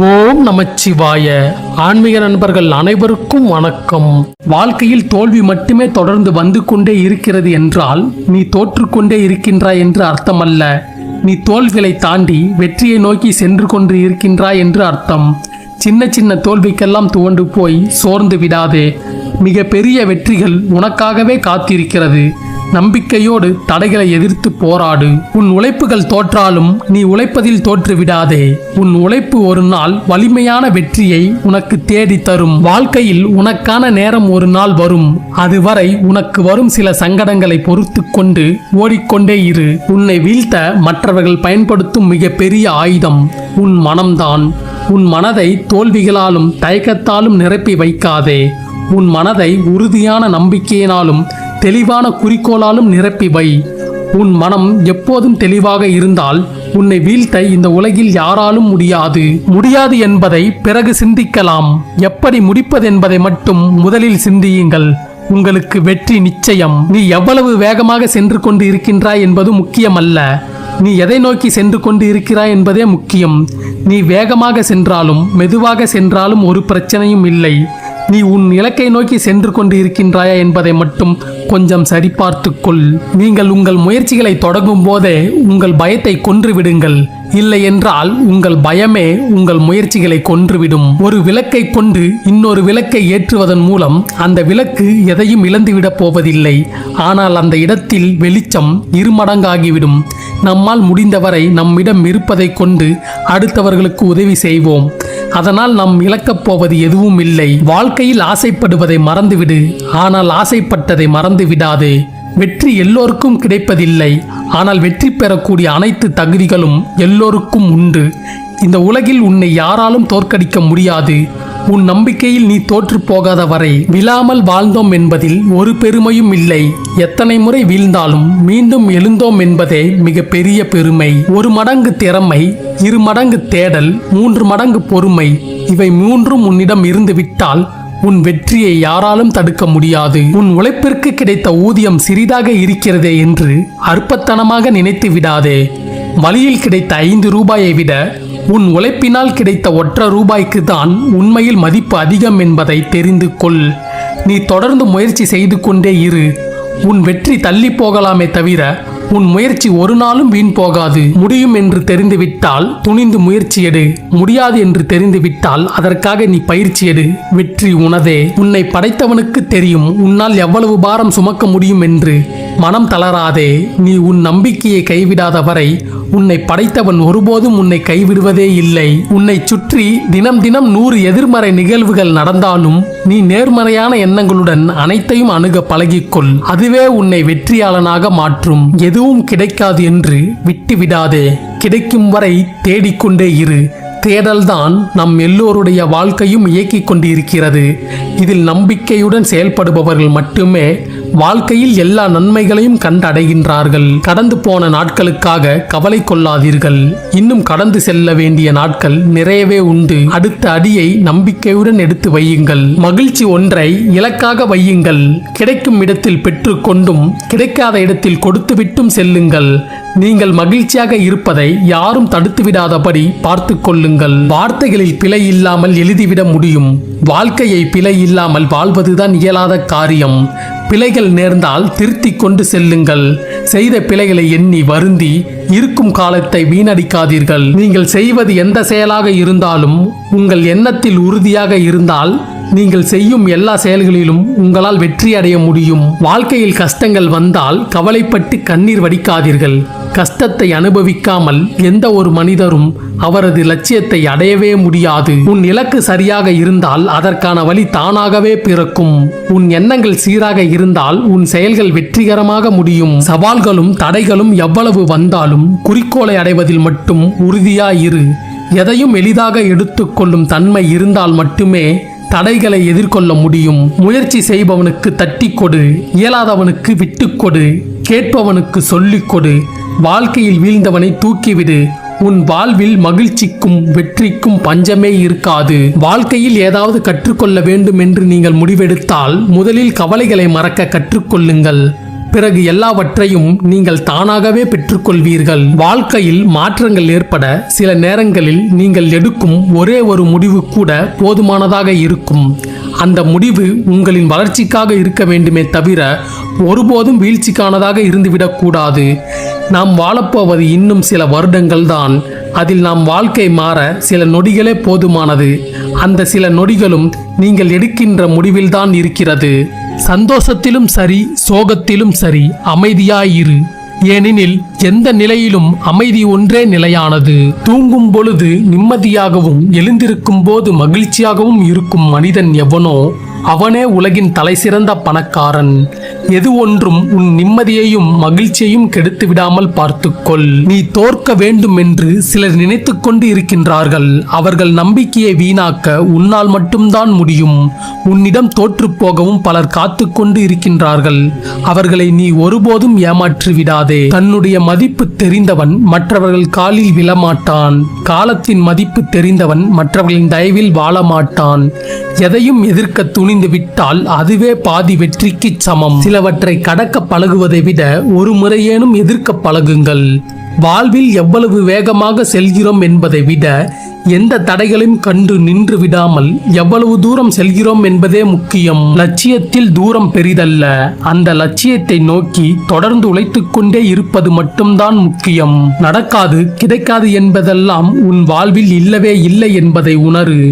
ஓம் நமச்சிவாய. ஆன்மீக நண்பர்கள் அனைவருக்கும் வணக்கம். வாழ்க்கையில் தோல்வி மட்டுமே தொடர்ந்து வந்து கொண்டே இருக்கிறது என்றால் நீ தோற்றுக்கொண்டே இருக்கின்றாய் என்று அர்த்தமல்ல. நீ தோல்விகளை தாண்டி வெற்றியை நோக்கி சென்று கொண்டு இருக்கின்றாய் என்று அர்த்தம். சின்ன சின்ன தோல்விக்கெல்லாம் துவண்டு போய் சோர்ந்து விடாதே. மிக பெரிய வெற்றிகள் உனக்காகவே காத்திருக்கிறது. நம்பிக்கையோடு தடைகளை எதிர்த்து போராடு. உன் உழைப்புகள் தோற்றாலும் நீ உழைப்பதில் தோற்றுவிடாதே. உன் உழைப்பு ஒரு நாள் வலிமையான வெற்றியை உனக்கு தேடி தரும். வாழ்க்கையில் உனக்கான நேரம் ஒரு நாள் வரும். அதுவரை உனக்கு வரும் சில சங்கடங்களை பொறுத்து கொண்டு ஓடிக்கொண்டே இரு. உன்னை வீழ்த்த மற்றவர்கள் பயன்படுத்தும் மிகப்பெரிய ஆயுதம் உன் மனம்தான். உன் மனதை தோல்விகளாலும் தயக்கத்தாலும் நிரப்பி வைக்காதே. உன் மனதை உறுதியான நம்பிக்கையினாலும் தெளிவான குறிக்கோளாலும் நிரப்பி வை. உன் மனம் எப்போதும் தெளிவாக இருந்தால் உன்னை வீழ்த்த இந்த உலகில் யாராலும் முடியாது. முடியாது என்பதை பிறகு சிந்திக்கலாம். எப்படி முடிப்பது என்பதை மட்டும் முதலில் சிந்தியுங்கள். உங்களுக்கு வெற்றி நிச்சயம். நீ எவ்வளவு வேகமாக சென்று கொண்டு இருக்கின்றாய் என்பது முக்கியமல்ல. நீ எதை நோக்கி சென்று கொண்டு இருக்கிறாய் என்பதே முக்கியம். நீ வேகமாக சென்றாலும் மெதுவாக சென்றாலும் ஒரு பிரச்சனையும் இல்லை. நீ உன் இலக்கை நோக்கி சென்று கொண்டு இருக்கின்றாயா என்பதை மட்டும் கொஞ்சம் சரிபார்த்துக்கொள். நீங்கள் உங்கள் முயற்சிகளை தொடங்கும் போதே உங்கள் பயத்தை கொன்று விடுங்கள் இல்லை என்றால் உங்கள் பயமே உங்கள் முயற்சிகளை கொன்றுவிடும். ஒரு விளக்கை கொண்டு இன்னொரு விளக்கை ஏற்றுவதன் மூலம் அந்த விளக்கு எதையும் இழந்துவிடப் போவதில்லை. ஆனால் அந்த இடத்தில் வெளிச்சம் இருமடங்காகிவிடும். நம்மால் முடிந்தவரை நம்மிடம் இருப்பதை கொண்டு அடுத்தவர்களுக்கு உதவி செய்வோம். அதனால் நாம் இழக்கப் போவது எதுவும் இல்லை. வாழ்க்கையில் ஆசைப்படுவதை மறந்துவிடு. ஆனால் ஆசைப்பட்டதை மறந்து விடாதே வெற்றி எல்லோருக்கும் கிடைப்பதில்லை. ஆனால் வெற்றி பெறக்கூடிய அனைத்து தகுதிகளும் எல்லோருக்கும் உண்டு. இந்த உலகில் உன்னை யாராலும் தோற்கடிக்க முடியாது. உன் நம்பிக்கையில் நீ தோற்று போகாத வரை விழாமல் வாழ்ந்தோம் என்பதில் ஒரு பெருமையும் இல்லை. எத்தனை முறை வீழ்ந்தாலும் மீண்டும் எழுந்தோம் என்பதே மிக பெரிய பெருமை. ஒரு மடங்கு திறமை இரு மடங்கு தேடல் மூன்று மடங்கு பொறுமை இவை மூன்றும் உன்னிடம் இருந்து விட்டால் உன் வெற்றியை யாராலும் தடுக்க முடியாது. உன் உழைப்பிற்கு கிடைத்த ஊதியம் சிறிதாக இருக்கிறதே என்று அற்பத்தனமாக நினைத்து விடாதே. வழியில் கிடைத்த ஐந்து ரூபாயை விட உன் உழைப்பினால் கிடைத்த ஒற்றை ரூபாய்க்கு தான் உண்மையில் மதிப்பு அதிகம் என்பதை தெரிந்து கொள். நீ தொடர்ந்து முயற்சி செய்து கொண்டே இரு. உன் வெற்றி தள்ளி போகலாமே தவிர உன் முயற்சி ஒரு நாளும் வீண் போகாது. முடியும் என்று தெரிந்துவிட்டால் துணிந்து முயற்சி எடு. முடியாது என்று தெரிந்துவிட்டால் அதற்காக நீ பயிற்சி எடு. வெற்றி உனதே. உன்னை படைத்தவனுக்கு தெரியும் உன்னால் எவ்வளவு பாரம் சுமக்க முடியும் என்று. மனம் தளராதே நீ உன் நம்பிக்கையை கைவிடாத வரை உன்னை படைத்தவன் ஒருபோதும் உன்னை கைவிடுவதே இல்லை. உன்னை சுற்றி தினம் தினம் நூறு எதிர்மறை நிகழ்வுகள் நடந்தாலும் நீ நேர்மறையான எண்ணங்களுடன் அனைத்தையும் அணுக பழகிக்கொள். அதுவே உன்னை வெற்றியாளனாக மாற்றும். எதுவும் கிடைக்காது என்று விட்டு விடாதே கிடைக்கும் வரை தேடிக்கொண்டே இரு. தேடல்தான் நம் எல்லோருடைய வாழ்க்கையும் இயக்கிக் கொண்டிருக்கிறது. இதில் நம்பிக்கையுடன் செயல்படுபவர்கள் மட்டுமே வாழ்க்கையில் எல்லா நன்மைகளையும் கண்டடைகின்றார்கள். கடந்து போன நாட்களுக்காக கவலை கொள்ளாதீர்கள். இன்னும் கடந்து செல்ல வேண்டிய நாட்கள் நிறையவே உண்டு. அடுத்த அடியை நம்பிக்கையுடன் எடுத்து வையுங்கள். மகிழ்ச்சி ஒன்றை இலக்காக வையுங்கள். கிடைக்கும் இடத்தில் பெற்றுக்கொண்டும் கிடைக்காத இடத்தில் கொடுத்துவிட்டும் செல்லுங்கள். நீங்கள் மகிழ்ச்சியாக இருப்பதை யாரும் தடுத்து விடாதபடி பார்த்து கொள்ளுங்கள். வார்த்தைகளில் பிழை இல்லாமல் எழுதிவிட முடியும். வாழ்க்கையை பிழை இல்லாமல் வாழ்வதுதான் இயலாத காரியம். பிழைகள் நேர்ந்தால் திருத்தி கொண்டு செல்லுங்கள். செய்த பிழைகளை எண்ணி வருந்தி இருக்கும் காலத்தை வீணடிக்காதீர்கள். நீங்கள் செய்வது எந்த செயலாக இருந்தாலும் உங்கள் எண்ணத்தில் உறுதியாக இருந்தால் நீங்கள் செய்யும் எல்லா செயல்களிலும் உங்களால் வெற்றி அடைய முடியும். வாழ்க்கையில் கஷ்டங்கள் வந்தால் கவலைப்பட்டு கண்ணீர் வடிக்காதீர்கள். கஷ்டத்தை அனுபவிக்காமல் எந்த ஒரு மனிதரும் அவரது லட்சியத்தை அடையவே முடியாது. உன் இலக்கு சரியாக இருந்தால் அதற்கான வழி தானாகவே பிறக்கும். உன் எண்ணங்கள் சீராக இருந்தால் உன் செயல்கள் வெற்றிகரமாக முடியும். சவால்களும் தடைகளும் எவ்வளவு வந்தாலும் குறிக்கோளை அடைவதில் மட்டும் உறுதியாயிரு எதையும் எளிதாக எடுத்துக்கொள்ளும் தன்மை இருந்தால் மட்டுமே தடைகளை எதிர்கொள்ள முடியும். முயற்சி செய்பவனுக்கு தட்டி கொடு இயலாதவனுக்கு விட்டுக்கொடு கேட்பவனுக்கு சொல்லிக் கொடு. வாழ்க்கையில் வீழ்ந்தவனை தூக்கிவிடு. உன் வாழ்வில் மகிழ்ச்சிக்கும் வெற்றிக்கும் பஞ்சமே இருக்காது. வாழ்க்கையில் ஏதாவது கற்றுக்கொள்ள வேண்டும் என்று நீங்கள் முடிவெடுத்தால் முதலில் கவலைகளை மறக்க கற்றுக்கொள்ளுங்கள். பிறகு எல்லாவற்றையும் நீங்கள் தானாகவே பெற்றுக்கொள்வீர்கள். வாழ்க்கையில் மாற்றங்கள் ஏற்பட சில நேரங்களில் நீங்கள் எடுக்கும் ஒரே ஒரு முடிவு கூட போதுமானதாக இருக்கும். அந்த முடிவு உங்களின் வளர்ச்சிக்காக இருக்க வேண்டுமே தவிர ஒருபோதும் வீழ்ச்சிக்கானதாக இருந்துவிடக்கூடாது நாம் வாழப்போவது இன்னும் சில வருடங்கள் தான். அதில் நாம் வாழ்க்கை மாற சில நொடிகளே போதுமானது. அந்த சில நொடிகளும் நீங்கள் எடுக்கின்ற முடிவில்தான் இருக்கிறது. சந்தோஷத்திலும் சரி சோகத்திலும் சரி அமைதியாயிரு. ஏனெனில் எந்த நிலையிலும் அமைதி ஒன்றே நிலையானது. தூங்கும் பொழுது நிம்மதியாகவும் எழுந்திருக்கும் போது மகிழ்ச்சியாகவும் இருக்கும் மனிதன் எவனோ அவனே உலகின் தலைசிறந்த பணக்காரன். எது ஒன்றும் உன் நிம்மதியையும் மகிழ்ச்சியையும் கெடுத்து விடாமல் பார்த்துக்கொள். நீ தோற்க வேண்டும் என்று சிலர் நினைத்து கொண்டு இருக்கின்றார்கள். அவர்கள் நம்பிக்கையை வீணாக்க உன்னால் மட்டும்தான் முடியும். உன்னிடம் தோற்று போகவும் பலர் காத்து கொண்டு இருக்கின்றார்கள். அவர்களை நீ ஒருபோதும் ஏமாற்றி விடாதே. தன்னுடைய மதிப்பு தெரிந்தவன் மற்றவர்கள் காலில் விழமாட்டான். காலத்தின் மதிப்பு தெரிந்தவன் மற்றவர்களின் தயவில் வாழ மாட்டான் எதையும் எதிர்க்க துணிந்து விட்டால் அதுவே பாதி வெற்றிக்கு சமம். சிலவற்றை கடக்க பழகுவதை விட ஒரு முறையேனும் எதிர்க்க பழகுங்கள். வாழ்வில் எவ்வளவு வேகமாக செல்கிறோம் என்பதை விட எந்த தடைகளையும் கண்டு நின்று விடாமல் எவ்வளவு தூரம் செல்கிறோம் என்பதே முக்கியம். லட்சியத்தில் தூரம் பெரிதல்ல. அந்த லட்சியத்தை நோக்கி தொடர்ந்து உழைத்து கொண்டே இருப்பது மட்டும்தான் முக்கியம். நடக்காது கிடைக்காது என்பதெல்லாம் உன் வாழ்வில் இல்லவே இல்லை என்பதை உணரு.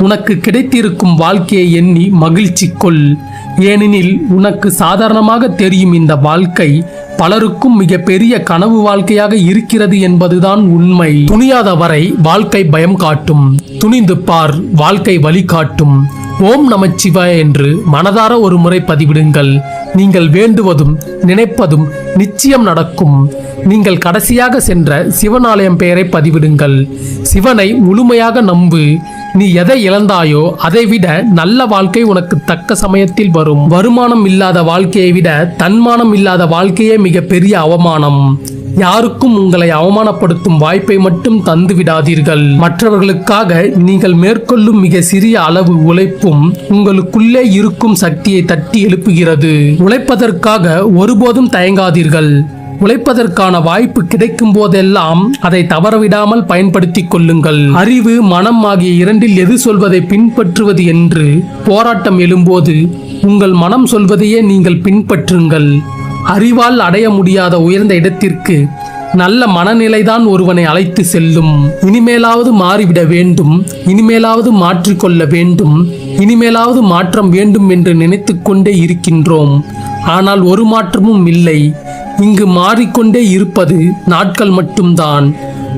உனக்கு கிடைத்திருக்கும் வாழ்க்கையை எண்ணி மகிழ்ச்சி கொள். ஏனெனில் உனக்கு சாதாரணமாக தெரியும் இந்த வாழ்க்கை பலருக்கும் மிக பெரிய கனவு வாழ்க்கையாக இருக்கிறது என்பதுதான் உண்மை. துணியாத வரை வாழ்க்கை பயம் காட்டும். துணிந்து பார் வாழ்க்கை வழி காட்டும். ஓம் நமச்சிவாய என்று மனதார ஒரு முறை பதிவிடுங்கள். நீங்கள் வேண்டுவதும் நினைப்பதும் நிச்சயம் நடக்கும். நீங்கள் கடைசியாக சென்ற சிவனாலயம் பெயரை பதிவிடுங்கள். சிவனை முழுமையாக நம்பு. நீ எதை இழந்தாயோ அதை விட நல்ல வாழ்க்கை உனக்கு தக்க சமயத்தில் வரும். வருமானம் இல்லாத வாழ்க்கையை விட தன்மானம் இல்லாத வாழ்க்கையே மிக பெரிய அவமானம். யாருக்கும் உங்களை அவமானப்படுத்தும் வாய்ப்பை மட்டும் தந்து விடாதீர்கள். மற்றவர்களுக்காக நீங்கள் மேற்கொள்ளும் மிக சிறிய அளவு உழைப்பும் உங்களுக்குள்ளே இருக்கும் சக்தியை தட்டி எழுப்புகிறது. உழைப்பதற்காக ஒருபோதும் தயங்காதீர்கள். உழைப்பதற்கான வாய்ப்பு கிடைக்கும் போதெல்லாம் அதை தவறவிடாமல் பயன்படுத்திக் கொள்ளுங்கள். அறிவு மனம் ஆகிய இரண்டில் எது சொல்வதை பின்பற்றுவது என்று போராட்டம் எழும்போது உங்கள் மனம் சொல்வதையே நீங்கள் பின்பற்றுங்கள். அறிவால் அடைய முடியாத உயர்ந்த இடத்திற்கு நல்ல மனநிலைதான் ஒருவனை அழைத்து செல்லும். இனிமேலாவது மாறிவிட வேண்டும். இனிமேலாவது மாற்றிக்கொள்ள வேண்டும். இனிமேலாவது மாற்றம் வேண்டும் என்று நினைத்து கொண்டே இருக்கின்றோம். ஆனால் ஒரு மாற்றமும் இல்லை. இங்கு மாறிக்கொண்டே இருப்பது நாட்கள் மட்டும்தான்.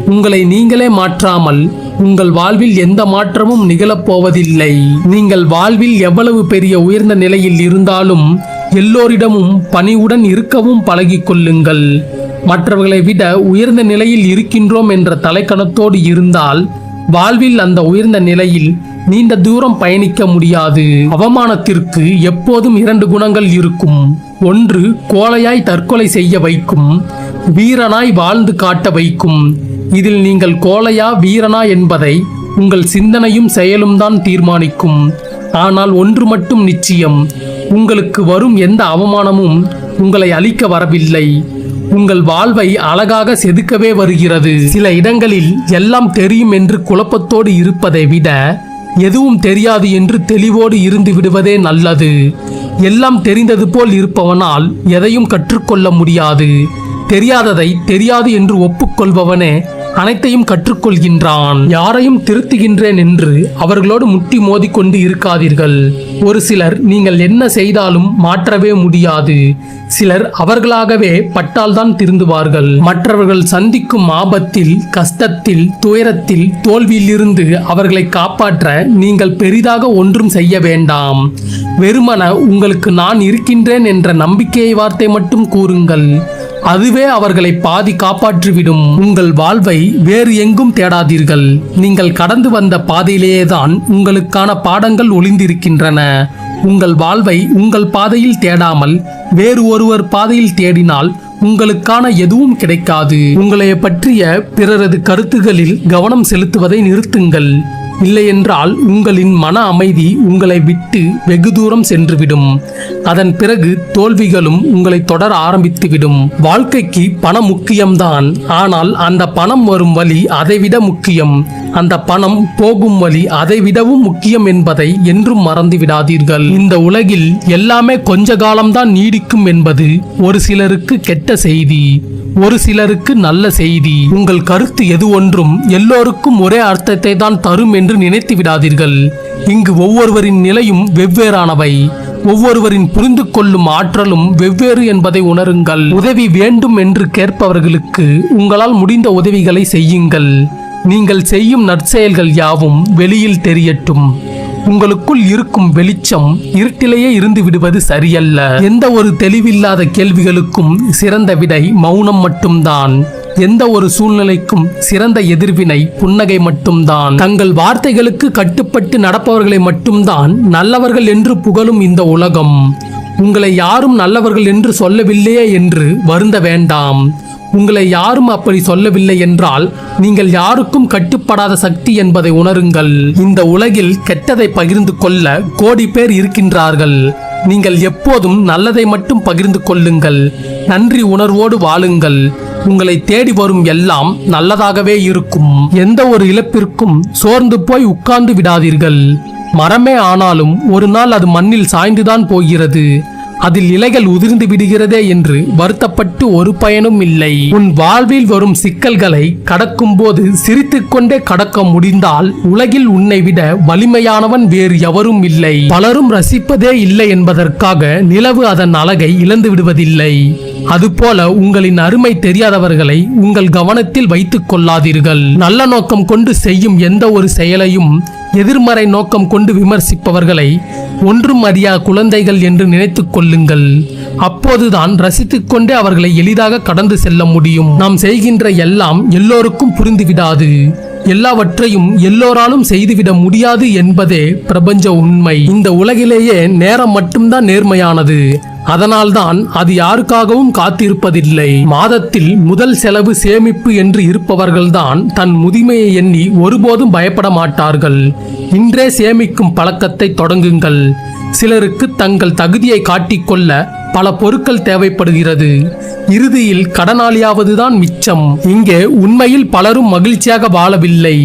உங்களை நீங்களே மாற்றாமல் உங்கள் வாழ்வில் எந்த மாற்றமும் நிகழப்போவதில்லை. நீங்கள் வாழ்வில் எவ்வளவு பெரிய உயர்ந்த நிலையில் இருந்தாலும் எல்லோரிடமும் பணிவுடன் இருக்கவும் பழகிக்கொள்ளுங்கள் மற்றவர்களை விட உயர்ந்த நிலையில் இருக்கின்றோம் என்ற தலைக்கணத்தோடு இருந்தால் வாழ்வில் அந்த உயர்ந்த நிலையில் நீண்ட தூரம் பயணிக்க முடியாது. அவமானத்திற்கு எப்போதும் இரண்டு குணங்கள் இருக்கும். ஒன்று கோழையாய் தற்கொலை செய்ய வைக்கும் வீரனாய் வாழ்ந்து காட்ட வைக்கும். இதில் நீங்கள் கோழையா வீரனா என்பதை உங்கள் சிந்தனையும் செயலும் தான் தீர்மானிக்கும். ஆனால் ஒன்று மட்டும் நிச்சயம் உங்களுக்கு வரும் எந்த அவமானமும் உங்களை அழிக்க வரவில்லை. உங்கள் வாழ்வை அழகாக செதுக்கவே வருகிறது. சில இடங்களில் எல்லாம் தெரியும் என்று குழப்பத்தோடு இருப்பதை விட எதுவும் தெரியாது என்று தெளிவோடு இருந்து விடுவதே நல்லது. எல்லாம் தெரிந்தது போல் இருப்பவனால் எதையும் கற்றுக்கொள்ள முடியாது. தெரியாததை தெரியாது என்று ஒப்புக்கொள்பவனே அனைத்தையும் கற்றுக்கொள்கின்றான். யாரையும் திருத்துகின்றேன் என்று அவர்களோடு முட்டி மோதிக்கொண்டு இருக்காதீர்கள். ஒரு சிலர் நீங்கள் என்ன செய்தாலும் மாற்றவே முடியாது. சிலர் அவர்களாகவே பட்டால்தான் திருந்துவார்கள். மற்றவர்கள் சந்திக்கும் ஆபத்தில் கஷ்டத்தில் துயரத்தில் தோல்வியிலிருந்து அவர்களை காப்பாற்ற நீங்கள் பெரிதாக ஒன்றும் செய்ய வேண்டாம். வெறுமன உங்களுக்கு நான் இருக்கின்றேன் என்ற நம்பிக்கையை வார்த்தை மட்டும் கூறுங்கள். அதுவே அவர்களை பாதி காப்பாற்றிவிடும். உங்கள் வாழ்வை வேறு எங்கும் தேடாதீர்கள். நீங்கள் கடந்து வந்த பாதையிலேயே தான் உங்களுக்கான பாடங்கள் ஒளிந்திருக்கின்றன. உங்கள் வாழ்வை உங்கள் பாதையில் தேடாமல் வேறு ஒருவர் பாதையில் தேடினால் உங்களுக்கான எதுவும் கிடைக்காது. உங்களை பற்றிய பிறரது கருத்துகளில் கவனம் செலுத்துவதை நிறுத்துங்கள். இல்லையென்றால் உங்களின் மன அமைதி உங்களை விட்டு வெகு தூரம் சென்றுவிடும். அதன் பிறகு தோல்விகளும் உங்களை தொடர ஆரம்பித்துவிடும். வாழ்க்கைக்கு பணம் முக்கியம்தான். ஆனால் அந்த பணம் வரும் வழி அதைவிட முக்கியம். அந்த பணம் போகும் வழி அதைவிடவும் முக்கியம் என்பதை என்றும் மறந்து விடாதீர்கள் இந்த உலகில் எல்லாமே கொஞ்ச காலம்தான் நீடிக்கும் என்பது ஒரு சிலருக்கு கெட்ட செய்தி ஒரு சிலருக்கு நல்ல செய்தி. உங்கள் கருத்து எது ஒன்றும் எல்லோருக்கும் ஒரே அர்த்தத்தை தான் தரும் என்று நினைத்து விடாதீர்கள். இங்கு ஒவ்வொருவரின் நிலையும் வெவ்வேறானவை. ஒவ்வொருவரின் புரிந்து கொள்ளும் ஆற்றலும் வெவ்வேறு என்பதை உணருங்கள். உதவி வேண்டும் என்று கேட்பவர்களுக்கு உங்களால் முடிந்த உதவிகளை செய்யுங்கள். நீங்கள் செய்யும் நற்செயல்கள் யாவும் வெளியில் தெரியட்டும். உங்களுக்குள் இருக்கும் வெளிச்சம் இருட்டிலேயே இருந்து விடுவது சரியல்ல. எந்த ஒரு தெளிவில்லாத கேள்விகளுக்கும் சிறந்த விடை மௌனம் மட்டும்தான். எந்த ஒரு சூழ்நிலைக்கும் சிறந்த எதிர்வினை புன்னகை மட்டும்தான். தங்கள் வார்த்தைகளுக்கு கட்டுப்பட்டு நடப்பவர்களை மட்டும்தான் நல்லவர்கள் என்று புகழும் இந்த உலகம். உங்களை யாரும் நல்லவர்கள் என்று சொல்லவில்லையே என்று வருந்த வேண்டாம். உங்களை யாரும் அப்படி சொல்லவில்லை என்றால் நீங்கள் யாருக்கும் கட்டுப்படாத சக்தி என்பதை உணருங்கள். இந்த உலகில் கெட்டதை பகிர்ந்து கொள்ள கோடி பேர் இருக்கின்றார்கள். நீங்கள் எப்போதும் நல்லதை மட்டும் பகிர்ந்து கொள்ளுங்கள். நன்றி உணர்வோடு வாழுங்கள். உங்களை தேடி வரும் எல்லாம் நல்லதாகவே இருக்கும். எந்த ஒரு இழப்பிற்கும் சோர்ந்து போய் உட்கார்ந்து விடாதீர்கள். மரமே ஆனாலும் ஒரு நாள் அது மண்ணில் சாய்ந்துதான் போகிறது. அதில் இலைகள் உதிர்ந்து விடுகிறதே என்று வருத்தப்பட்டு ஒரு பயனும் இல்லை. உன் வாழ்வில் வரும் சிக்கல்களை கடக்கும்போது சிரித்துக்கொண்டே கடக்க முடிந்தால் உலகில் உன்னை விட வலிமையானவன் வேறு எவரும் இல்லை. பலரும் ரசிப்பதே இல்லை என்பதற்காக நிலவு அதன் அழகை இழந்து விடுவதில்லை. அதுபோல உங்களின் அருமை தெரியாதவர்களை உங்கள் கவனத்தில் வைத்துக் கொள்ளாதீர்கள். நல்ல நோக்கம் கொண்டு செய்யும் எந்த ஒரு செயலையும் எதிர்மறை நோக்கம் கொண்டு விமர்சிப்பவர்களை ஒன்றும் அறியா குழந்தைகள் என்று நினைத்துக் கொள்ளுங்கள். அப்போதுதான் ரசித்துக் கொண்டே அவர்களை எளிதாக கடந்து செல்ல முடியும். நாம் செய்கின்ற எல்லாம் எல்லோருக்கும் புரிந்துவிடாது. எல்லாவற்றையும் எல்லோராலும் செய்துவிட முடியாது என்பதே பிரபஞ்ச உண்மை. இந்த உலகிலேயே நேரம் மட்டும்தான் நேர்மையானது. அதனால்தான் அது யாருக்காகவும் காத்திருப்பதில்லை. மாதத்தில் முதல் செலவு சேமிப்பு என்று இருப்பவர்கள்தான் தன் முதுமையை எண்ணி ஒருபோதும் பயப்பட மாட்டார்கள். இன்றே சேமிக்கும் பழக்கத்தை தொடங்குங்கள். சிலருக்கு தங்கள் தகுதியை காட்டிக்கொள்ள பல பொருட்கள் தேவைப்படுகிறது. இறுதியில் கடனாளியாவதுதான் மிச்சம். இங்கே உண்மையில் பலரும் மகிழ்ச்சியாக வாழவில்லை.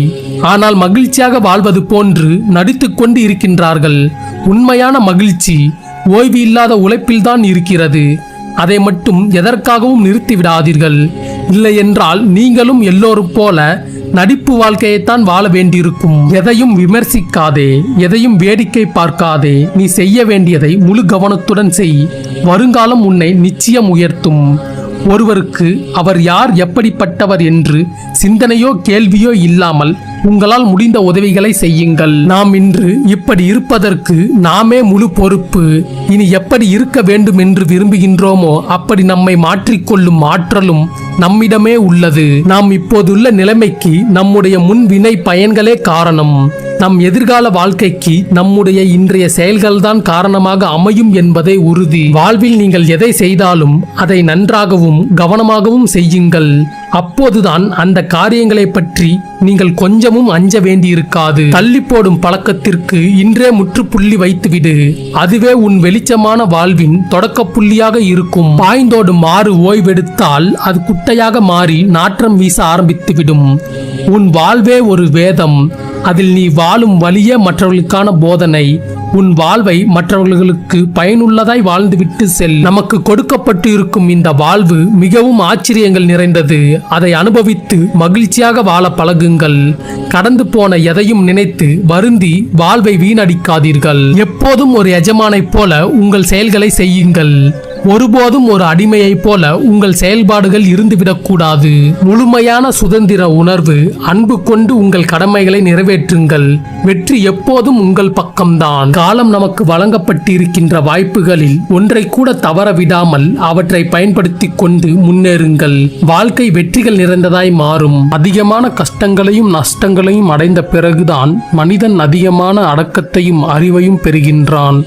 ஆனால் மகிழ்ச்சியாக வாழ்வது போன்று நடித்துக்கொண்டு இருக்கின்றார்கள். உண்மையான மகிழ்ச்சி ஓய்வு இல்லாத உழைப்பில்தான் இருக்கிறது. அதை மட்டும் எதற்காகவும் நிறுத்திவிடாதீர்கள் இல்லை இல்லையென்றால் நீங்களும் எல்லோரும் போல நடிப்பு வாழ்க்கையைத்தான் வாழ வேண்டியிருக்கும். எதையும் விமர்சிக்காதே எதையும் வேடிக்கை பார்க்காதே. நீ செய்ய வேண்டியதை முழு கவனத்துடன் செய். வருங்காலம் உன்னை நிச்சயம் உயர்த்தும். ஒருவருக்கு அவர் யார் எப்படிப்பட்டவர் என்று சிந்தனையோ கேள்வியோ இல்லாமல் உங்களால் முடிந்த உதவிகளை செய்யுங்கள். நாம் இன்று இப்படி இருப்பதற்கு நாமே முழு பொறுப்பு. இனி எப்படி இருக்க வேண்டும் என்று விரும்புகின்றோமோ அப்படி நம்மை மாற்றிக்கொள்ளும் ஆற்றலும் நம்மிடமே உள்ளது. நாம் இப்போதுள்ள நிலைமைக்கு நம்முடைய முன்வினை பயன்களே காரணம். நம் எதிர்கால வாழ்க்கைக்கு நம்முடைய இன்றைய செயல்கள்தான் காரணமாக அமையும் என்பதை உறுதி. வாழ்வில் நீங்கள் எதை செய்தாலும் அதை நன்றாகவும் கவனமாகவும் செய்யுங்கள். அப்போதுதான் அந்த காரியங்களை பற்றி நீங்கள் கொஞ்சமும் அஞ்ச வேண்டியிருக்காது. தள்ளி போடும் பழக்கத்திற்கு இன்றே முற்றுப்புள்ளி வைத்துவிடு. அதுவே உன் வெளிச்சமான வாழ்வின் தொடக்க புள்ளியாக இருக்கும். பாய்ந்தோடு மாறு ஓய்வெடுத்தால் அது குட்டையாக மாறி நாற்றம் வீச ஆரம்பித்துவிடும். உன் வாழ்வே ஒரு வேதம். அதில் நீ வாழும் வழியே மற்றவர்களுக்கான போதனை உன் வாழ்வை மற்றவர்களுக்கு பயனுள்ளதாய் வாழ்ந்துவிட்டு செல். நமக்கு கொடுக்கப்பட்டு இருக்கும் இந்த வாழ்வு மிகவும் ஆச்சரியங்கள் நிறைந்தது. அதை அனுபவித்து மகிழ்ச்சியாக வாழ பழகுங்கள். கடந்து போன எதையும் நினைத்து வருந்தி வாழ்வை வீணடிக்காதீர்கள். எப்போதும் ஒரு எஜமானைப் போல உங்கள் செயல்களை செய்யுங்கள். ஒருபோதும் ஒரு அடிமையைப் போல உங்கள் செயல்பாடுகள் இருந்துவிடக்கூடாது. முழுமையான சுதந்திர உணர்வு அன்பு கொண்டு உங்கள் கடமைகளை நிறைவேற்றுங்கள். வெற்றி எப்போதும் உங்கள் பக்கம்தான். காலம் நமக்கு வழங்கப்பட்டிருக்கின்ற வாய்ப்புகளில் ஒன்றை கூட தவற விடாமல் அவற்றை பயன்படுத்திக் கொண்டு முன்னேறுங்கள். வாழ்க்கை வெற்றிகள் நிறைந்ததாய் மாறும். அதிகமான கஷ்டங்களையும் நஷ்டங்களையும் அடைந்த பிறகுதான் மனிதன் அதிகமான அடக்கத்தையும் அறிவையும் பெறுகின்றான்.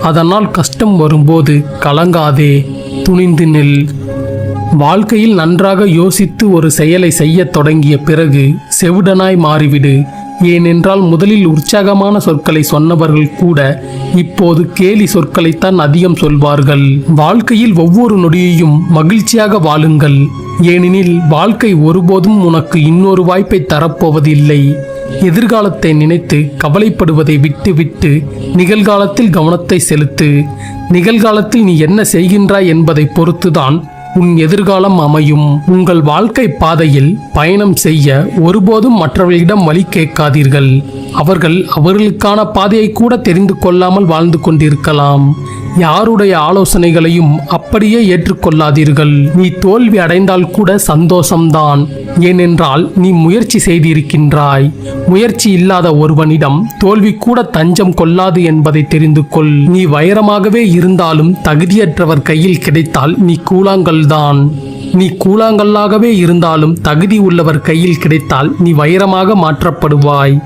அதனால் கஷ்டம் வரும்போது கலங்காதே துணிந்து நில். வாழ்க்கையில் நன்றாக யோசித்து ஒரு செயலை செய்யத் தொடங்கிய பிறகு செவிடனாய் மாறிவிடு. ஏனென்றால் முதலில் உற்சாகமான சொற்களை சொன்னவர்கள் கூட இப்போது கேலி சொற்களைத்தான் அதிகம் சொல்வார்கள். வாழ்க்கையில் ஒவ்வொரு நொடியையும் மகிழ்ச்சியாக வாழுங்கள். ஏனெனில் வாழ்க்கை ஒருபோதும் உனக்கு இன்னொரு வாய்ப்பை தரப்போவதில்லை. எதிர்காலத்தை நினைத்து கவலைப்படுவதை விட்டுவிட்டு நிகழ்காலத்தில் கவனத்தை செலுத்து. நிகழ்காலத்தில் நீ என்ன செய்கின்றாய் என்பதை பொறுத்துதான் உன் எதிர்காலம் அமையும். உங்கள் வாழ்க்கை பாதையில் பயணம் செய்ய ஒருபோதும் மற்றவர்களிடம் வழி கேட்காதீர்கள். அவர்கள் அவர்களுக்கான பாதையை கூட தெரிந்து கொள்ளாமல் வாழ்ந்து கொண்டிருக்கலாம். யாருடைய ஆலோசனைகளையும் அப்படியே ஏற்றுக்கொள்ளாதீர்கள். நீ தோல்வி அடைந்தால் கூட சந்தோஷம்தான். ஏனென்றால் நீ முயற்சி செய்திருக்கின்றாய். முயற்சி இல்லாத ஒருவனிடம் தோல்வி கூட தஞ்சம் கொள்ளாது என்பதை தெரிந்து கொள். நீ வைரமாகவே இருந்தாலும் தகுதியற்றவர் கையில் கிடைத்தால் நீ கூழாங்கல்தான். நீ கூழாங்கல்லாகவே இருந்தாலும் தகுதி உள்ளவர் கையில் கிடைத்தால் நீ வைரமாக மாற்றப்படுவாய்.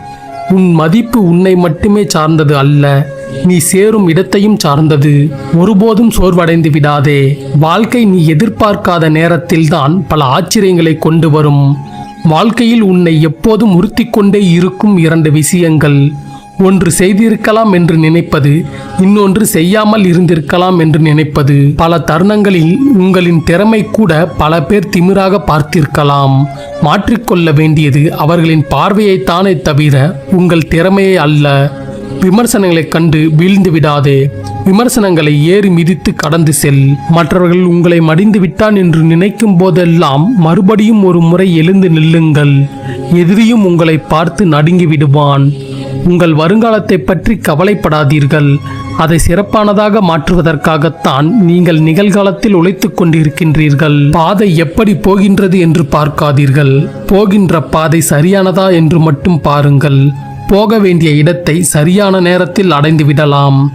உன் மதிப்பு உன்னை மட்டுமே சார்ந்தது அல்ல. நீ சேரும் இடத்தையும் சார்ந்தது. ஒருபோதும் சோர்வடைந்து விடாதே. வாழ்க்கை நீ எதிர்பார்க்காத நேரத்தில்தான் பல ஆச்சரியங்களை கொண்டு வரும். வாழ்க்கையில் உன்னை எப்போதும் உறுத்தி கொண்டே இருக்கும் இரண்டு விஷயங்கள். ஒன்று செய்திருக்கலாம் என்று நினைப்பது இன்னொன்று செய்யாமல் இருந்திருக்கலாம் என்று நினைப்பது. பல தருணங்களில் உங்களின் திறமை கூட பல பேர் திமிராக பார்த்திருக்கலாம். மாற்றிக்கொள்ள வேண்டியது அவர்களின் பார்வையைத்தானே தவிர உங்கள் திறமையை அல்ல. விமர்சனங்களைக் கண்டு வீழ்ந்து விடாதே. விமர்சனங்களை ஏறி மிதித்து கடந்து செல். மற்றவர்கள் உங்களை மடிந்து விட்டான் என்று நினைக்கும் போதெல்லாம் மறுபடியும் ஒரு முறை எழுந்து நில்லுங்கள். எதிரியும் உங்களை பார்த்து நடுங்கி விடுவான். உங்கள் வருங்காலத்தை பற்றி கவலைப்படாதீர்கள். அதை சிறப்பானதாக மாற்றுவதற்காகத்தான் நீங்கள் நிகழ்காலத்தில் உழைத்துக் கொண்டிருக்கின்றீர்கள். பாதை எப்படி போகின்றது என்று பார்க்காதீர்கள். போகின்ற பாதை சரியானதா என்று மட்டும் பாருங்கள். போக வேண்டிய இடத்தை சரியான நேரத்தில் அடைந்து விடலாம்.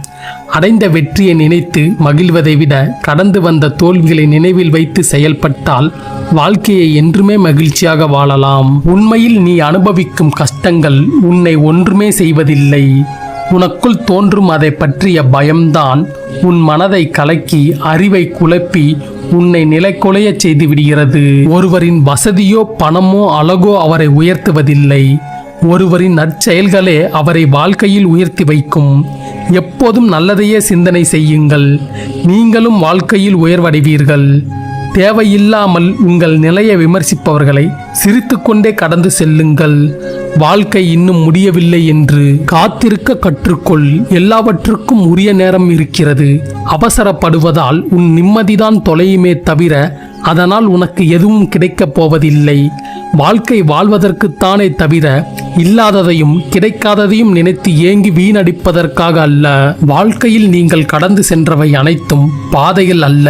அடைந்த வெற்றியை நினைத்து மகிழ்வதை விட கடந்து வந்த தோல்விகளை நினைவில் வைத்து செயல்பட்டால் வாழ்க்கையை என்றுமே மகிழ்ச்சியாக வாழலாம். உண்மையில் நீ அனுபவிக்கும் கஷ்டங்கள் உன்னை ஒன்றுமே செய்வதில்லை. உனக்குள் தோன்றும் அதை பற்றிய பயம்தான் உன் மனதை கலக்கி அறிவை குழப்பி உன்னை நிலைக்குலைய செய்து விடுகிறது. ஒருவரின் வசதியோ பணமோ அழகோ அவரை உயர்த்துவதில்லை. ஒருவரின் நற்செயல்களே அவரை வாழ்க்கையில் உயர்த்தி வைக்கும். எப்போதும் நல்லதையே சிந்தனை செய்யுங்கள். நீங்களும் வாழ்க்கையில் உயர்வடைவீர்கள். தேவையில்லாமல் உங்கள் நிலையை விமர்சிப்பவர்களை சிரித்துக்கொண்டே கடந்து செல்லுங்கள். வாழ்க்கை இன்னும் முடியவில்லை என்று காத்திருக்க கற்றுக்கொள். எல்லாவற்றுக்கும் உரிய நேரம் இருக்கிறது. அவசரப்படுவதால் உன் நிம்மதிதான் தொலையுமே தவிர அதனால் உனக்கு எதுவும் கிடைக்கப் போவதில்லை. வாழ்க்கை வாழ்வதற்குத்தானே தவிர இல்லாததையும் கிடைக்காததையும் நினைத்து ஏங்கி வீணடிப்பதற்காக அல்ல. வாழ்க்கையில் நீங்கள் கடந்து சென்றவை அனைத்தும் பாதைகள் அல்ல.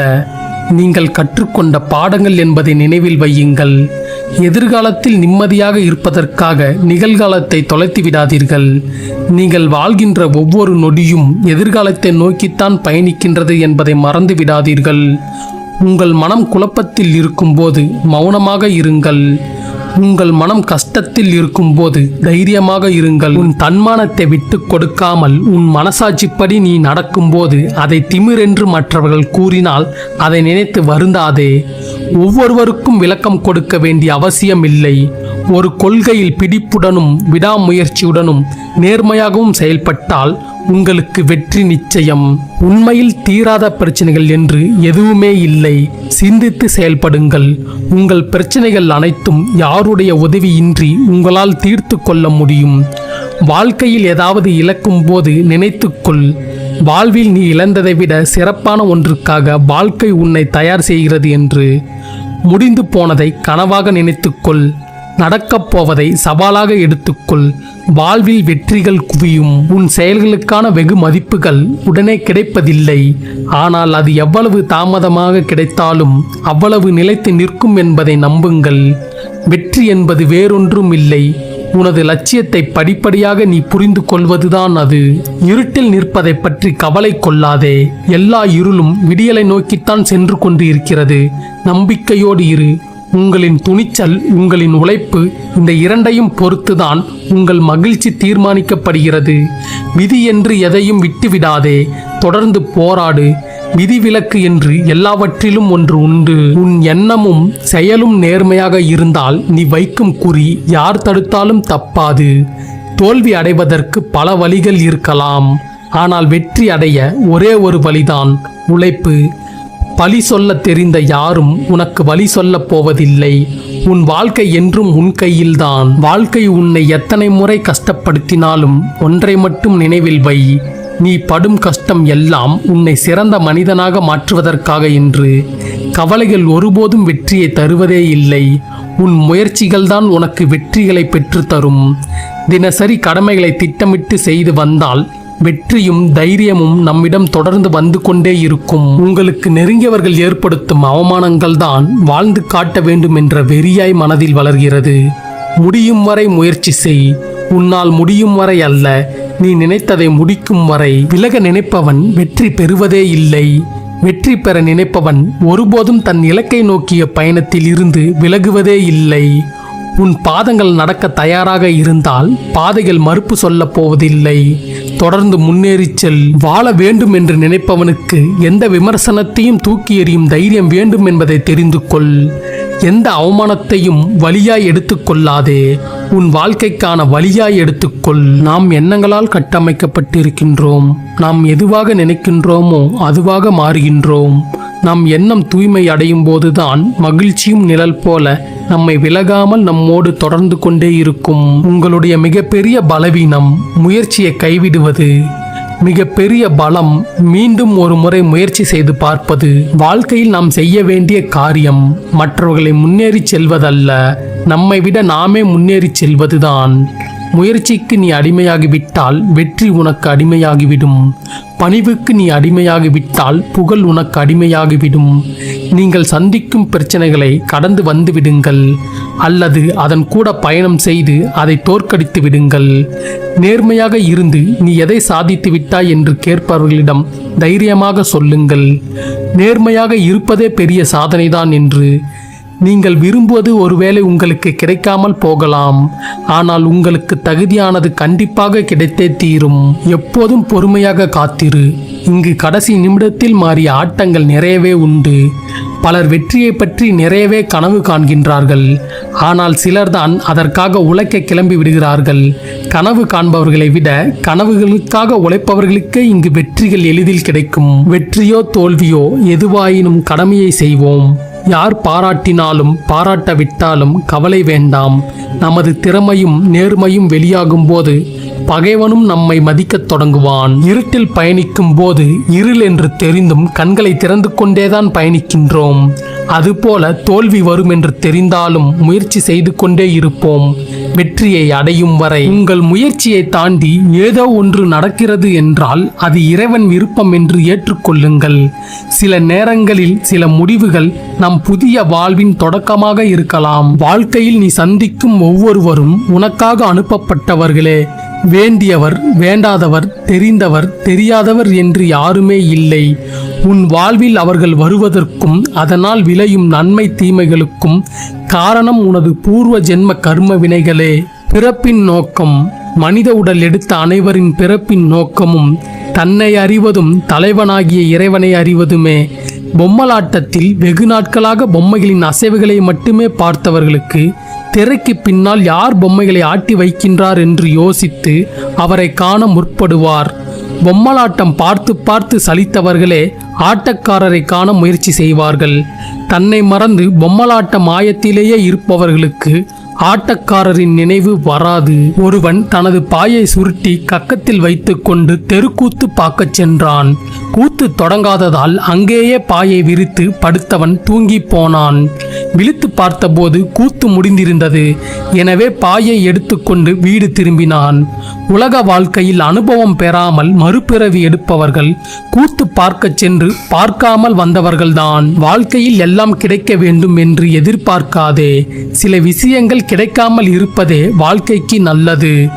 நீங்கள் கற்றுக்கொண்ட பாடங்கள் என்பதை நினைவில் வையுங்கள். எதிர்காலத்தில் நிம்மதியாக இருப்பதற்காக நிகழ்காலத்தை தொலைத்து விடாதீர்கள். நீங்கள் வாழ்கின்ற ஒவ்வொரு நொடியும் எதிர்காலத்தை நோக்கித்தான் பயணிக்கின்றது என்பதை மறந்து விடாதீர்கள். உங்கள் மனம் குழப்பத்தில் இருக்கும்போது மௌனமாக இருங்கள். உங்கள் மனம் கஷ்டத்தில் இருக்கும்போது தைரியமாக இருங்கள். உன் தன்மானத்தை விட்டு கொடுக்காமல் உன் மனசாட்சிப்படி நீ நடக்கும்போது அதை திமிரென்று மற்றவர்கள் கூறினால் அதை நினைத்து வருந்தாதே. ஒவ்வொருவருக்கும் விளக்கம் கொடுக்க வேண்டிய அவசியம் இல்லை ஒரு கொள்கையில் பிடிப்புடனும் விடாமுயற்சியுடனும் நேர்மையாகவும் செயல்பட்டால் உங்களுக்கு வெற்றி நிச்சயம். உண்மையில் தீராத பிரச்சனைகள் என்று எதுவுமே இல்லை. சிந்தித்து செயல்படுங்கள். உங்கள் பிரச்சனைகள் அனைத்தும் யாருடைய உதவியின்றி உங்களால் தீர்த்து கொள்ள முடியும். வாழ்க்கையில் ஏதாவது இழக்கும் போது நினைத்துக்கொள். வாழ்வில் நீ இழந்ததை விட சிறப்பான ஒன்றுக்காக வாழ்க்கை உன்னை தயார் செய்கிறது என்று. முடிந்து போனதை கனவாக நினைத்துக்கொள். நடக்கப் போவதை சவாலாக எடுத்துக்கொள். வாழ்வில் வெற்றிகள் குவியும். உன் செயல்களுக்கான வெகு மதிப்புகள் உடனே கிடைப்பதில்லை. ஆனால் அது எவ்வளவு தாமதமாக கிடைத்தாலும் அவ்வளவு நிலைத்து நிற்கும் என்பதை நம்புங்கள். வெற்றி என்பது வேறொன்றும் இல்லை உனது லட்சியத்தை படிப்படியாக நீ புரிந்து கொள்வதுதான் அது. இருட்டில் நிற்பதை பற்றி கவலை கொள்ளாதே. எல்லா இருளும் விடியலை நோக்கித்தான் சென்று கொண்டு இருக்கிறது நம்பிக்கையோடு இரு. உங்களின் துணிச்சல் உங்களின் உழைப்பு இந்த இரண்டையும் பொறுத்துதான் உங்கள் மகிழ்ச்சி தீர்மானிக்கப்படுகிறது. விதி என்று எதையும் விட்டுவிடாதே தொடர்ந்து போராடு. விதிவிலக்கு என்று எல்லாவற்றிலும் ஒன்று உண்டு. உன் எண்ணமும் செயலும் நேர்மையாக இருந்தால் நீ வைக்கும் குறி யார் தடுத்தாலும் தப்பாது. தோல்வி அடைவதற்கு பல வழிகள் இருக்கலாம். ஆனால் வெற்றி அடைய ஒரே ஒரு வழிதான் உழைப்பு. பழி சொல்ல தெரிந்த யாரும் உனக்கு வழி சொல்லப் போவதில்லை. உன் வாழ்க்கை என்றும் உன் கையில்தான். வாழ்க்கை உன்னை எத்தனை முறை கஷ்டப்படுத்தினாலும் ஒன்றை மட்டும் நினைவில் வை. நீ படும் கஷ்டம் எல்லாம் உன்னை சிறந்த மனிதனாக மாற்றுவதற்காக என்று. கவலைகள் ஒருபோதும் வெற்றியை தருவதே இல்லை. உன் முயற்சிகள்தான் உனக்கு வெற்றிகளை பெற்றுத்தரும் தினசரி கடமைகளை திட்டமிட்டு செய்து வந்தால் வெற்றியும் தைரியமும் நம்மிடம் தொடர்ந்து வந்து கொண்டே இருக்கும். உங்களுக்கு நெருங்கியவர்கள் ஏற்படுத்தும் அவமானங்கள் தான் வாழ்ந்து காட்ட வேண்டும் என்ற வெறியாய் மனதில் வளர்கிறது. முடியும் வரை முயற்சி செய். உன்னால் முடியும் வரை அல்ல. நீ நினைத்ததை முடிக்கும் வரை விலக நினைப்பவன் வெற்றி பெறுவதே இல்லை. வெற்றி பெற நினைப்பவன் ஒருபோதும் தன் இலக்கை நோக்கிய பயணத்தில் இருந்து விலகுவதே இல்லை. உன் பாதங்கள் நடக்க தயாராக இருந்தால் பாதைகள் மறுப்பு சொல்லப் போவதில்லை. தொடர்ந்து முன்னேறிச் செல். வாழ வேண்டும் என்று நினைப்பவனுக்கு எந்த விமர்சனத்தையும் தூக்கி எறியும் தைரியம் வேண்டும் என்பதை தெரிந்து கொள். எந்த அவமானத்தையும் வழியாய் எடுத்துக்கொள்ளாதே உன் வாழ்க்கைக்கான வழியாய் எடுத்துக்கொள் நாம் எண்ணங்களால் கட்டமைக்கப்பட்டிருக்கின்றோம். நாம் எதுவாக நினைக்கின்றோமோ அதுவாக மாறுகின்றோம். நம் எண்ணம் தூய்மை அடையும் போதுதான் மகிழ்ச்சியும் நிழல் போல நம்மை விலகாமல் நம்மோடு தொடர்ந்து கொண்டே இருக்கும். உங்களுடைய மிகப்பெரிய பலவீனம் முயற்சியை கைவிடுவது. மிகப்பெரிய பலம் மீண்டும் ஒரு முறை முயற்சி செய்து பார்ப்பது. வாழ்க்கையில் நாம் செய்ய வேண்டிய காரியம் மற்றவர்களை முன்னேறிச் செல்வதல்ல. நம்மை விட நாமே முன்னேறிச் செல்வதுதான். முயற்சிக்கு நீ அடிமையாகிவிட்டால் வெற்றி உனக்கு அடிமையாகிவிடும். பணிவுக்கு நீ அடிமையாகிவிட்டால் புகழ் உனக்கு அடிமையாகிவிடும். நீங்கள் சந்திக்கும் பிரச்சனைகளை கடந்து வந்து விடுங்கள். அல்லது அதன் கூட பயணம் செய்து அதை தோற்கடித்து விடுங்கள். நேர்மையாக இருந்து நீ எதை சாதித்து விட்டாய் என்று கேட்பவர்களிடம் தைரியமாக சொல்லுங்கள். நேர்மையாக இருப்பதே பெரிய சாதனைதான் என்று நீங்கள் விரும்புவது ஒருவேளை உங்களுக்கு கிடைக்காமல் போகலாம். ஆனால் உங்களுக்கு தகுதியானது கண்டிப்பாக கிடைத்தே தீரும். எப்போதும் பொறுமையாக காத்திரு. இங்கு கடைசி நிமிடத்தில் மாறிய ஆட்டங்கள் நிறையவே உண்டு. பலர் வெற்றியை பற்றி நிறையவே கனவு காண்கின்றார்கள். ஆனால் சிலர்தான் அதற்காக உழைக்க கிளம்பி விடுகிறார்கள். கனவு காண்பவர்களை விட கனவுகளுக்காக உழைப்பவர்களுக்கே இங்கு வெற்றிகள் எளிதில் கிடைக்கும். வெற்றியோ தோல்வியோ எதுவாயினும் கடமையை செய்வோம். யார் பாராட்டினாலும் பாராட்டவிட்டாலும் கவலை வேண்டாம். நமது திறமையும் நேர்மையும் வெளியாகும் போது பகைவனும் நம்மை மதிக்கத் தொடங்குவான். இருட்டில் பயணிக்கும் போது இருள் என்று தெரிந்தும் கண்களை திறந்து கொண்டேதான் பயணிக்கின்றோம். அதுபோல தோல்வி வரும் என்று தெரிந்தாலும் முயற்சி செய்து கொண்டே இருப்போம். வெற்றியை அடையும் வரை உங்கள் முயற்சியை தாண்டி ஏதோ ஒன்று நடக்கிறது என்றால் அது இறைவன் விருப்பம் என்று ஏற்றுக்கொள்ளுங்கள். சில நேரங்களில் சில முடிவுகள் நம் புதிய வாழ்வின் தொடக்கமாக இருக்கலாம். வாழ்க்கையில் நீ சந்திக்கும் ஒவ்வொருவரும் உனக்காக அனுப்பப்பட்டவர்களே வேண்டியவர் வேண்டாதவர் தெரிந்தவர் தெரியாதவர் என்று யாருமே இல்லை. உன் வாழ்வில் அவர்கள் வருவதற்கும் அதனால் விளையும் நன்மை தீமைகளுக்கும் காரணம் உனது பூர்வ ஜென்ம கர்ம வினைகளே. பிறப்பின் நோக்கம் மனித உடல் எடுத்த அனைவரின் பிறப்பின் நோக்கமும் தன்னை அறிவதும் தலைவனாகிய இறைவனை அறிவதுமே. பொம்மலாட்டத்தில் வெகு நாட்களாக பொம்மைகளின் அசைவுகளை மட்டுமே பார்த்தவர்களுக்கு திரைக்கு பின்னால் யார் பொம்மைகளை ஆட்டி வைக்கின்றார் என்று யோசித்து அவரை காண முற்படுவார். பொம்மலாட்டம் பார்த்து பார்த்து சலித்தவர்களே ஆட்டக்காரரை காண முயற்சி செய்வார்கள். தன்னை மறந்து பொம்மலாட்ட மாயத்திலேயே இருப்பவர்களுக்கு ஆட்டக்காரரின் நினைவு வராது. ஒருவன் தனது பாயை சுருட்டி கக்கத்தில் வைத்துக்கொண்டு தெருக்கூத்து பார்க்கச் சென்றான். கூத்து தொடங்காததால் அங்கேயே பாயை விரித்து படுத்தவன் தூங்கிப் போனான். விழித்து பார்த்தபோது கூத்து முடிந்திருந்தது. எனவே பாயை எடுத்துக்கொண்டு வீடு திரும்பினான். உலக வாழ்க்கையில் அனுபவம் பெறாமல் மறுபிறவி எடுப்பவர்கள் கூத்து பார்க்கச் சென்று பார்க்காமல் வந்தவர்கள்தான். வாழ்க்கையில் எல்லாம் கிடைக்க வேண்டும் என்று எதிர்பார்க்காதே. சில விஷயங்கள் கிடைக்காமல் இருப்பதே வாழ்க்கைக்கு நல்லது.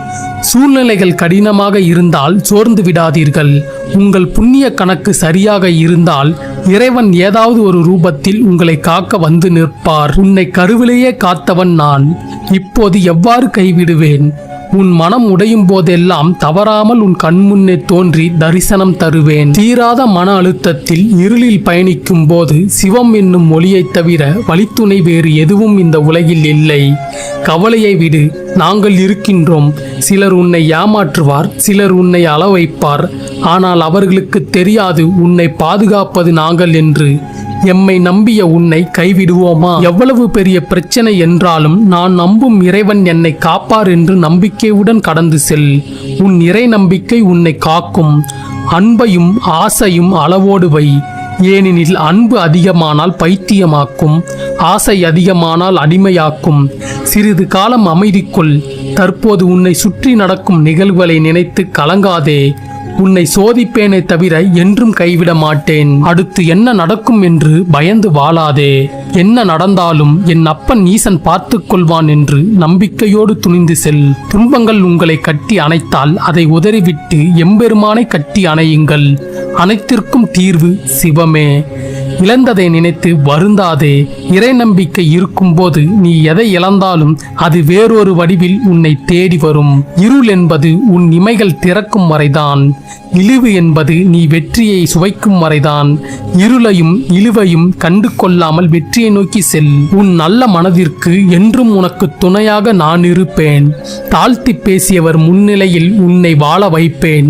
சூழ்நிலைகள் கடினமாக இருந்தால் சோர்ந்து விடாதீர்கள். உங்கள் புண்ணிய கணக்கு சரியாக இருந்தால் இறைவன் ஏதாவது ஒரு ரூபத்தில் உங்களை காக்க வந்து நிற்பார். உன்னை கருவிலேயே காத்தவன் நான். இப்போது எவ்வாறு கைவிடுவேன்? உன் மனம் உடையும் போதெல்லாம் தவறாமல் உன் கண்முன்னே தோன்றி தரிசனம் தருவேன். தீராத மன அழுத்தத்தில் இருளில் பயணிக்கும் போது சிவம் என்னும் ஒளியைத் தவிர வழித்துணை வேறு எதுவும் இந்த உலகில் இல்லை. கவலையை விடு நாங்கள் இருக்கின்றோம். சிலர் உன்னை ஏமாற்றுவார் சிலர் உன்னை அள வைப்பார் ஆனால் அவர்களுக்கு தெரியாது உன்னை பாதுகாப்பது நாங்கள் என்று. எம்மை நம்பிய உன்னை கைவிடுவோமா? எவ்வளவு பெரிய பிரச்சனை என்றாலும் நான் நம்பும் இறைவன் என்னை காப்பார் என்று நம்பிக்கையுடன் கடந்து செல். உன் இறை நம்பிக்கை உன்னை காக்கும். அன்பையும் ஆசையும் அளவோடு வை. ஏனெனில் அன்பு அதிகமானால் பைத்தியமாக்கும் ஆசை அதிகமானால் அடிமையாக்கும். சிறிது காலம் அமைதிக்குள். தற்போது உன்னை சுற்றி நடக்கும் நிகழ்வுகளை நினைத்து கலங்காதே. உன்னை சோதிப்பேனே தவிர என்றும் கைவிட மாட்டேன். அடுத்து என்ன நடக்கும் என்று பயந்து வாழாதே. என்ன நடந்தாலும் என் அப்பன் ஈசன் பார்த்துக் கொள்வான் என்று நம்பிக்கையோடு துணிந்து செல். துன்பங்கள் உங்களை கட்டி அணைத்தால் அதை உதறிவிட்டு எம்பெருமானை கட்டி அணையுங்கள். அனைத்திற்கும் தீர்வு சிவமே. இழந்ததை நினைத்து வருந்தாதே. இறை நம்பிக்கை இருக்கும்போது நீ எதை இழந்தாலும் அது வேறொரு வடிவில் உன்னை தேடி வரும். இருள் என்பது உன் இமைகள் திறக்கும் வரைதான். இழிவு என்பது நீ வெற்றியை சுவைக்கும் வரைதான். இருளையும் இழுவையும் கண்டு கொள்ளாமல் வெற்றியை நோக்கி செல். உன் நல்ல மனதிற்கு என்றும் உனக்கு துணையாக நான் இருப்பேன். தாழ்த்தி பேசியவர் முன்னிலையில் உன்னை வாழ வைப்பேன்.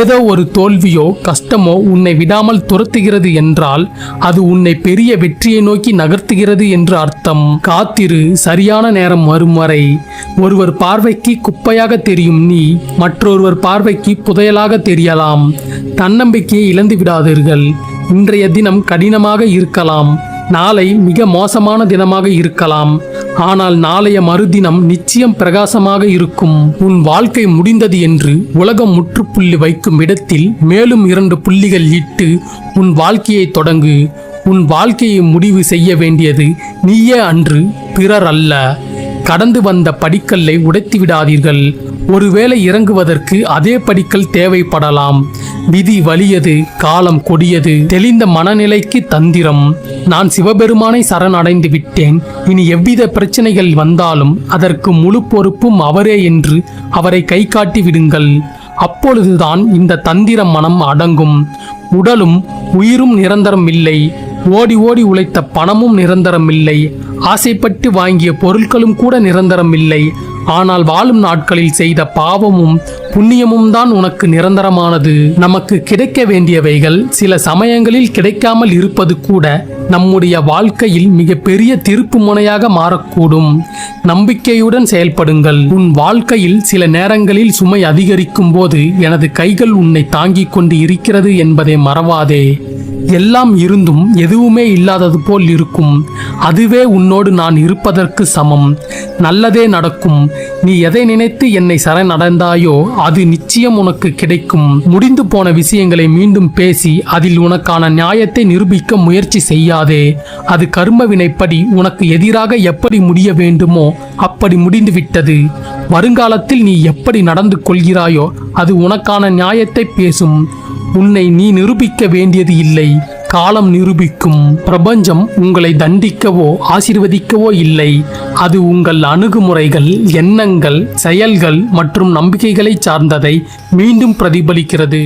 ஏதோ ஒரு தோல்வியோ கஷ்டமோ உன்னை விடாமல் துரத்துகிறது என்றால் அது உன்னை பெரிய வெற்றியை நோக்கி நகர்த்துகிறது என்று அர்த்தம். காத்திரு சரியான நேரம் வரும் வரை. ஒருவர் பார்வைக்கு குப்பையாக தெரியும் நீ மற்றொருவர் பார்வைக்கு புதையலாக தெரியலாம். தன்னம்பிக்கையை இழந்து விடாதீர்கள். இன்றைய தினம் கடினமாக இருக்கலாம். நாளை மிக மோசமான தினமாக இருக்கலாம். ஆனால் நாளைய மறுதினம் நிச்சயம் பிரகாசமாக இருக்கும். உன் வாழ்க்கை முடிந்தது என்று உலகம் முற்றுப்புள்ளி வைக்கும் இடத்தில் மேலும் இரண்டு புள்ளிகள் இட்டு உன் வாழ்க்கையை தொடங்கு. உன் வாழ்க்கையை முடிவு செய்ய வேண்டியது நீயே அன்று பிறர் அல்ல. கடந்து வந்த படிக்கல்லை உடைத்து விடாதீர்கள். ஒருவேளை இறங்குவதற்கு அதே படிக்கல் தேவைப்படலாம். விதி வலியது காலம் கொடியது தெளிந்த மனநிலைக்கு தந்திரம். நான் சிவபெருமானை சரணடைந்து விட்டேன். இனி எவ்வித பிரச்சனைகள் வந்தாலும் அதற்கு முழு பொறுப்பும் அவரே என்று அவரை கை காட்டி விடுங்கள். அப்பொழுதுதான் இந்த தந்திர மனம் அடங்கும். உடலும் உயிரும் நிரந்தரம் இல்லை. ஓடி ஓடி உழைத்த பணமும் நிரந்தரம் இல்லை. ஆசைப்பட்டு வாங்கிய பொருட்களும் கூட நிரந்தரம் இல்லை. ஆனால் வாழும் நாட்களில் செய்த பாவமும் புண்ணியமும் தான் உனக்கு நிரந்தரமானது. நமக்கு கிடைக்க வேண்டியவைகள் சில சமயங்களில் கிடைக்காமல் இருப்பது கூட நம்முடைய வாழ்க்கையில் மிக பெரிய திருப்பு முனையாக மாறக்கூடும். நம்பிக்கையுடன் செயல்படுங்கள். உன் வாழ்க்கையில் சில நேரங்களில் சுமை அதிகரிக்கும் போது எனது கைகள் உன்னை தாங்கிக் கொண்டு இருக்கிறது என்பதை மறவாதே. எல்லாம் இருந்தும் எதுவுமே இல்லாதது போல் இருக்கும். அதுவே உன்னோடு நான் இருப்பதற்கு சமம். நல்லதே நடக்கும். நீ எதை நினைத்து என்னை சரணடைந்தாயோ அது நிச்சயம் உனக்கு கிடைக்கும். முடிந்து போன விஷயங்களை மீண்டும் பேசி அதில் உனக்கான நியாயத்தை நிரூபிக்க முயற்சி செய்யாதே. அது கர்ம வினைப்படி உனக்கு எதிராக எப்படி முடிய வேண்டுமோ அப்படி முடிந்துவிட்டது. வருங்காலத்தில் நீ எப்படி நடந்து கொள்கிறாயோ அது உனக்கான நியாயத்தை பேசும். உன்னை நீ நிரூபிக்க வேண்டியது இல்லை. காலம் நிரூபிக்கும். பிரபஞ்சம் உங்களை தண்டிக்கவோ ஆசீர்வதிக்கவோ இல்லை. அது உங்கள் அணுகுமுறைகள் எண்ணங்கள் செயல்கள் மற்றும் நம்பிக்கைகளை சார்ந்ததை மீண்டும் பிரதிபலிக்கிறது.